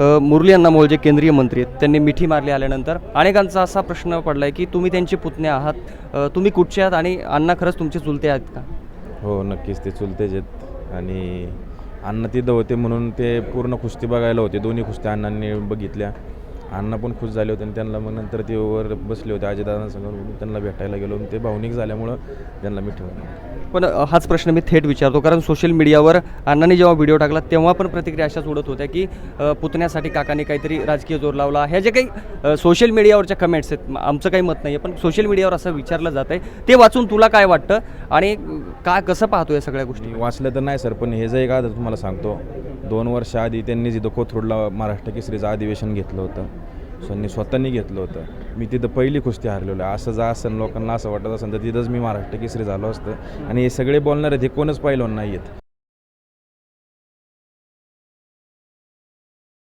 मुरली अण्णा मोल जे केंद्रीय मंत्री आहेत त्यांनी मिठी मारली आल्यानंतर अनेकांचा असा प्रश्न पडला आहे की तुम्ही त्यांचे पुतणे आहात तुम्ही कुठचे आहात आणि अण्णा खरंच तुमचे चुलते आहेत का? हो नक्कीच ते चुलतेच आहेत. आणि अण्णा तिथं होते म्हणून ते पूर्ण कुस्ती बघायला होते. दोन्ही कुस्त्या अण्णांनी बघितल्या. अण्णा पण खुश झाले होते आणि त्यांना मग नंतर ते वर बसले होते अजयदादांसमोर म्हणून त्यांना भेटायला गेलो ते भावनिक झाल्यामुळं त्यांना मी ठेवलं. पण हाच प्रश्न मी थेट विचारतो कारण सोशल मीडियावर अण्णांनी जेव्हा व्हिडिओ टाकला तेव्हा पण प्रतिक्रिया अशाच उडत होत्या की पुतण्यासाठी काकाने काहीतरी राजकीय जोर लावला ह्या जे काही सोशल मीडियावरच्या कमेंट्स आहेत आमचं काही मत नाही आहे पण सोशल मीडियावर असं विचारलं जात आहे. ते वाचून तुला काय वाटतं? आणि काय कसं पाहतो या सगळ्या गोष्टी? वाचलं तर नाही सर पण हे जे एक आता तुम्हाला सांगतो दोन वर्ष आधी त्यांनी जिथं कोथरूडला महाराष्ट्र केसरीचं अधिवेशन घेतलं होतं त्यांनी स्वतःनी घेतलं होतं. मी तिथं पहिली कुस्ती हारलेलो आहे. असं जा असं लोकांना असं वाटत असेल तर तिथंच मी महाराष्ट्र केसरी झालो असतं. आणि हे सगळे बोलणारे ते कोणच पाहिलं नाही आहेत